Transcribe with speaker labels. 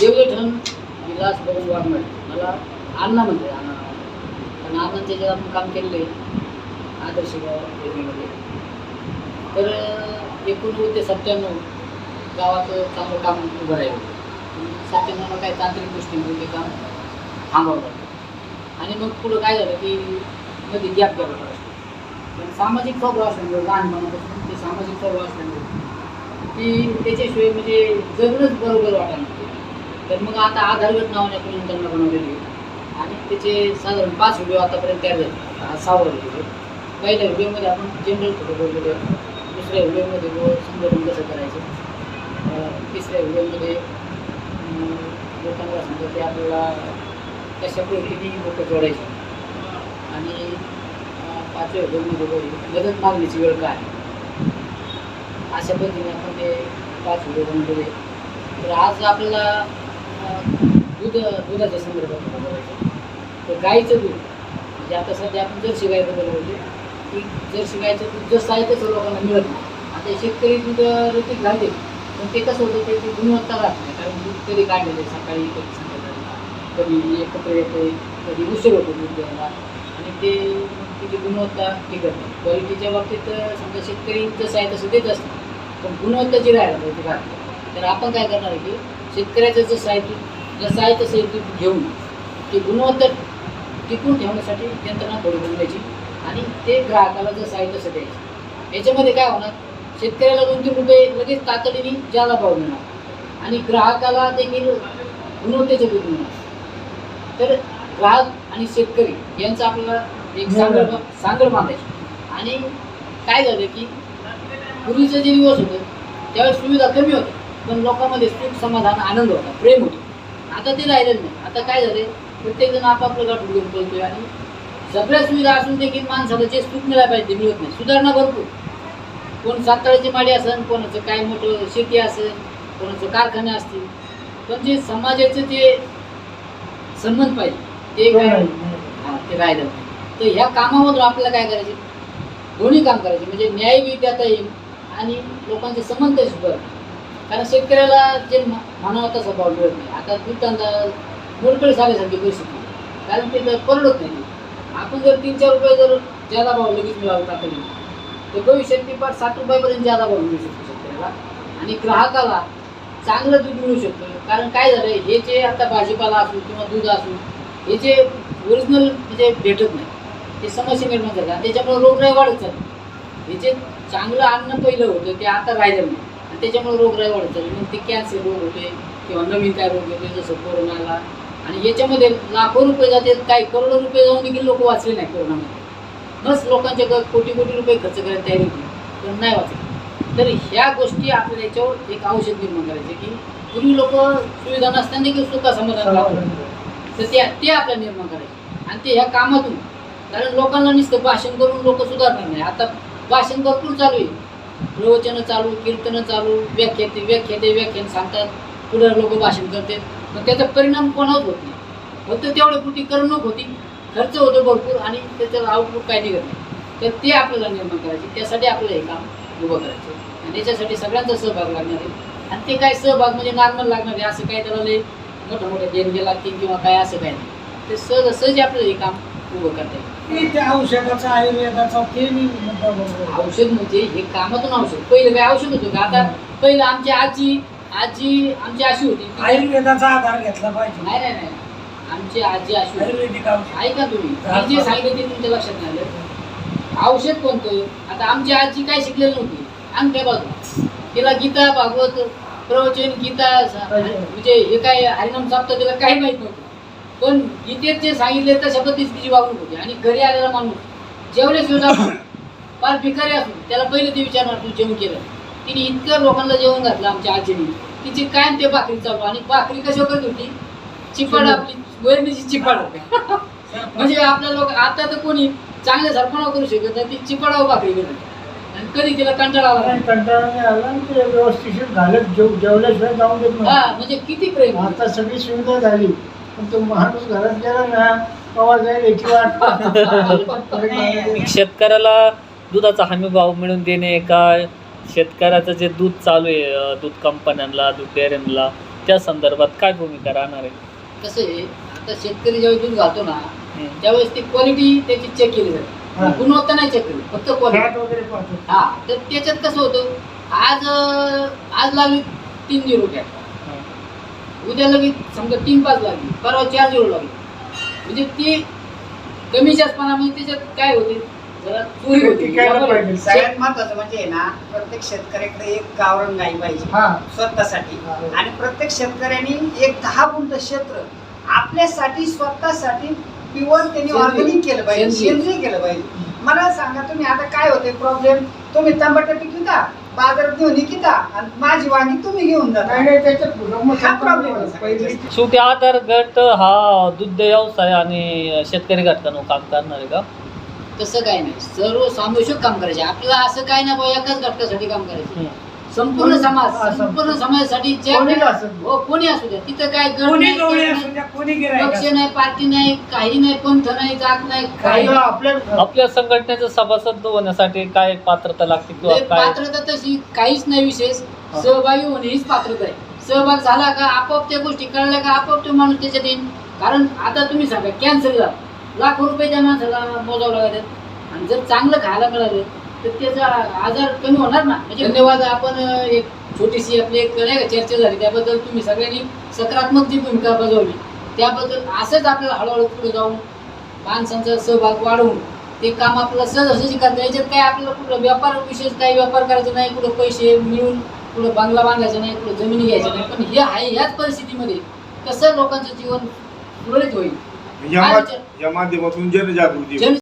Speaker 1: देवदेठण विलास बघून वाघमारे मला अण्णा म्हणते अण्णा. पण अण्णांच्या ज्यात आपण काम केलेलं आहे आदर्श योजनेमध्ये. तर अं, एकोणनव्वद ते सत्त्याण्णव गावात चांगलं काम उभं राहिलं. सत्त्याण्णवला काही तांत्रिक गोष्टींमध्ये ते काम थांबवलं आणि मग पुढं काय झालं की मध्ये गॅप गेला थोडासा. पण सामाजिक स्वभाव असल्यामुळे लहानपणापासून ते सामाजिक स्वभाव असल्यामुळे की त्याच्याशिवाय म्हणजे जगणंच बरोबर वाटायला तर मग आता आधारगट नावाने आपण यंत्रणा बनवलेली आहे. आणि त्याचे साधारण पाच व्हिडिओ आतापर्यंत तयार झाले. सहावा व्हिडिओ पहिल्या व्हिडिओमध्ये आपण जनरल फोटो बोललेलो आहे. दुसऱ्या व्हिडिओमध्ये व संदर्भ कसं करायचं? तिसऱ्या व्हिडिओमध्ये लोकांना समजा ते आपल्याला कशा पद्धतीने लोक जोडायचे? आणि पाचव्या व्हिडिओमध्ये बघू मदत मागण्याची वेळ काय? अशा पद्धतीने आपण ते पाच व्हिडिओ बनवलेले तर आज आपल्याला दूध दुधाच्या संदर्भात बोलायचं तर गाईचं दूध. म्हणजे आता सध्या आपण जर्सी गायबद्दल म्हणजे बोलतो की जर्सी गायचं दूध जसं आहे तसं लोकांना मिळत नाही. आता शेतकरी दूध रतीत घालते पण ते कसं होतं त्याची गुणवत्ता राहत नाही. कारण दूध कधी काढलेलं आहे? सकाळी कधी संध्याकाळी कधी एकत्र येते कधी उशीर होतो दूध द्यायला आणि ते त्याची गुणवत्ता टिकत नाही क्वालिटीच्या बाबतीत समजा शेतकरी जसं आहे तसं देत असतं. पण गुणवत्ता जी राहायला पाहिजे ती तर आपण काय करणार आहे की शेतकऱ्याचं जसं आहे दूध जसं आहे तसं एक दूध घेऊन ती गुणवत्ता टिकून ठेवण्यासाठी यंत्रणा थोडी बनवायची आणि ते ग्राहकाला जसं आहे तसं द्यायचं. याच्यामध्ये काय होणार? शेतकऱ्याला दोन तीन रुपये लगेच तातडीने ज्यादा भाव मिळणार आणि ग्राहकाला देखील गुणवत्तेचं दूध मिळणार. तर ग्राहक आणि शेतकरी यांचं आपल्याला एक सांगड सांगड बांधायची. आणि काय झालं की पूर्वीचे जे दिवस होते त्यावेळेस सुविधा कमी होत्या. पण लोकांमध्ये सुख समाधान आनंद होता प्रेम होतं. आता ते राहिलेलं नाही. आता काय झाले प्रत्येक जण आपापलं गाठ घेऊन बोलतोय आणि सगळ्या सुविधा असून देखील माणसाला जे सुख मिळायला पाहिजे मिळत नाही. सुधारणा भरपूर. कोण साताळ्याची माडी असेल कोणाचं काय मोठं शेती असेल कोणाचं कारखाने असतील. पण जे समाजाचे जे संबंध पाहिजे ते काय? हा, ते राहिलं तर ह्या कामामधून आपल्याला काय करायचे? दोन्ही काम करायचे. म्हणजे न्याय बी देता येईल आणि लोकांचे संबंध सुद्धा कारण शेतकऱ्याला जे म्हणावं तसा भाव मिळत नाही. आता दुकानदा मोडकडे झाल्यासारखी परिस्थिती आहे. कारण ते तर परवडत नाही. आपण जर तीन चार रुपये जर ज्यादा भाव लगेच मिळाला तातडीने तर भविष्यात ती पाच सात रुपयापर्यंत ज्यादा भाव मिळू शकतो शेतकऱ्याला. आणि ग्राहकाला चांगलं दूध मिळू शकतं. कारण काय झालं हे जे आता भाजीपाला असू किंवा दूध असू हे जे ओरिजिनल म्हणजे भेटत नाही ते समस्या निर्माण झाल्या आणि त्याच्यामुळे रोगराई वाढत चालली. हे जे चांगलं अन्न पहिलं होतं ते आता राहिलं नाही. आणि त्याच्यामुळे रोगराई वाढत चालली मग ते कॅन्सर रोग होते किंवा नवीन काय रोग होते जसं कोरोना आला आणि याच्यामध्ये लाखो रुपये जाते काही करोडो रुपये जाऊन देखील लोक वाचले नाही कोरोनामध्ये. बस लोकांच्या ग- कोटी कोटी रुपये खर्च करायला तयारी होती. पण नाही वाचले. तर ह्या गोष्टी आपल्याला याच्यावर एक औषध निर्माण करायचे की पूर्वी लोक सुविधा नसताना देखील सुखा समाधान तर ते ते आपल्याला निर्माण करायचे. आणि ते ह्या कामातून. कारण लोकांना नुसतं भाषण करून लोक सुधारणार नाही. आता भाषण भरपूर चालू आहे. प्रवचनं चालू कीर्तनं चालू व्याख्याते व्याख्याते व्याख्यान सांगतात पुढे लोक भाषण करतात. मग त्याचा परिणाम कोणावर होत नाही? फक्त तेवढ्या पुरती करमणूक होती. खर्च होतो भरपूर आणि त्याचं आउटपुट काय निघत नाही. तर ते आपल्याला निर्माण करायचे. त्यासाठी आपल्याला हे काम उभं करायचं. आणि त्याच्यासाठी सगळ्यांचा सहभाग लागणार आहे. आणि ते काय सहभाग म्हणजे नॉर्मल लागणार आहे. असं काय त्याला लय मोठं मोठ्या देणगे लागतील किंवा काय असं काय नाही. ते सहज सहज आपल्याला हे काम उभं करता येईल.
Speaker 2: ते त्या औषधाचा आयुर्वेदाचा ते मी मुद्दा बरोबर
Speaker 1: औषध म्हणजे हे कामातून औषध. पहिलं काय औषध होतं का? आता पहिलं आमची आजी आजी आमची अशी होती की-
Speaker 2: आयुर्वेदाचा आधार घेतला पाहिजे.
Speaker 1: नाही नाही नाही. आमची आजी अशी होती.
Speaker 2: आयुर्वेदिक औषध.
Speaker 1: ऐका तुम्ही. मी जे सांगितलं ते तुमच्या लक्षात नाही आलं. औषध कोणतं? आता आमची आजी काय शिकलेली नव्हती. अंगठ्या बाजू तिला गीता भागवत प्रवचन गीता स- म्हणजे हे काय हरिनाम साप्त तिला काही माहीत नव्हतं. पण गीतेत जे सांगितले तशा पद्धतीची तिची वागणूक होती. आणि घरी आलेला माणूस जेवढे सुद्धा फार भिकारी असू त्याला पहिले ते विचारणार तू जेवण केलं? तिने इतकं लोकांना जेवण घातलं आमच्या आजीने. तिची कायम ते भाकरी चालू. आणि भाकरी कशी करत होती चिपड आपली वैरणीची चिपड. म्हणजे आपल्या लोक आता तर कोणी चांगल्या सरपणा करू शकत नाही. ती चिपडाव भाकरी करत. आणि कधी तिला कंटाळा आला
Speaker 2: कंटाळा आला आणि ते व्यवस्थित घालत जेव जेवल्याशिवाय जाऊन देत
Speaker 1: हा म्हणजे किती प्रेम.
Speaker 2: आता सगळी सुविधा झाली. पण तो माणूस घरात गेला ना कवा जाईल याची वाट
Speaker 3: शेतकऱ्याला दुधाचा हमी भाव मिळवून देणे का शेतकऱ्याचं जे दूध चालू आहे अं, दूध कंपन्यांना दूध डेअऱ्यांना त्या संदर्भात काय भूमिका राहणार आहे
Speaker 1: कसं आहे आता शेतकरी ज्यावेळेस दूध घालतो ना. त्यावेळेस ती क्वालिटी त्याची चेक केली
Speaker 2: हा.
Speaker 1: जाते गुणवत्ता नाही चेक केली फक्त क्वालिटी
Speaker 2: फॅट वगैरे पाहतो
Speaker 1: हा तर त्याच्यात कसं होतं आज अं, आज लागली तीन झिरो
Speaker 3: हं.
Speaker 1: उद्या लगेच समजा तीन पाच लागली परवा चार झिरो लागली म्हणजे ती कमी जास्तपणामध्ये त्याच्यात काय होते जरा चोरी होते
Speaker 2: टिकायला
Speaker 1: बरोबर आहे.
Speaker 2: पाहिजे.
Speaker 4: सगळ्यात महत्वाचं म्हणजे ना प्रत्येक शेतकऱ्याकडे एक गावरण गाई पाहिजे
Speaker 2: हा
Speaker 4: स्वतःसाठी
Speaker 2: हा.
Speaker 4: आणि प्रत्येक शेतकऱ्यांनी एक दहा गुंठ क्षेत्र आपल्यासाठी स्वतःसाठी प्युअर त्यांनी
Speaker 1: सेंद्रिय.
Speaker 4: ऑर्गॅनिक केलं पाहिजे
Speaker 1: सेंद्रिय.
Speaker 4: सेंद्रिय केलं पाहिजे मला सांगा तुम्ही आता काय होते प्रॉब्लेम तुम्ही टमाटर विकता बाजारात घेऊन आणि माझी वांगी तुम्ही घेऊन जाता. हा problem. आहे.
Speaker 3: शेवटी आधार गट हा दुग्ध व्यवसाय आणि शेतकरी घटकांवर काम करणार आहे का?
Speaker 1: तसं काय नाही. सर्व सामूहिक काम करायचे. आपल्याला असं काय नाही एकाच घटकासाठी काम करायचं. संपूर्ण समाज संपूर्ण समाजासाठी. हो कोणी असू द्या तिथं काय
Speaker 4: कोणी
Speaker 1: पक्ष नाही पार्टी नाही काही नाही पंथ नाही जात नाही काही
Speaker 2: आपल्या
Speaker 3: संघटनेचं सभासद होण्यासाठी काय पात्रता लागते किंवा
Speaker 1: पात्रता तशी काहीच नाही विशेष. सहभागी होणे हीच पात्रता आहे. सहभाग झाला का आपोआप त्या गोष्टी कळल्या का आपोआप तो माणूस त्याच्यात येईल कारण आता तुम्ही सांगा कॅन्सर झाला लाखो रुपये त्या माणसाला मोजावं लागतात आणि जर चांगलं खायला मिळालं तर त्याचा आजार कमी होणार ना? म्हणजे धन्यवाद आपण एक छोटीशी आपली एक नाही का चर्चा झाली. त्याबद्दल तुम्ही सगळ्यांनी सकारात्मक जी भूमिका बजावली त्याबद्दल असंच आपल्याला हळूहळू पुढे जाऊन माणसांचा सहभाग वाढवून ते काम आपल्याला सहजासहजी करता याच्यात काय आपल्याला कुठं व्यापार विशेष काही व्यापार करायचा नाही कुठं पैसे मिळून कुठं बांगला बांधायचा नाही कुठं जमिनी घ्यायच्या नाही. पण हे आहे ह्याच परिस्थितीमध्ये कसं लोकांचं जीवन सुरळीत होईल?
Speaker 5: या माध्यमातून जनजागृती
Speaker 1: जन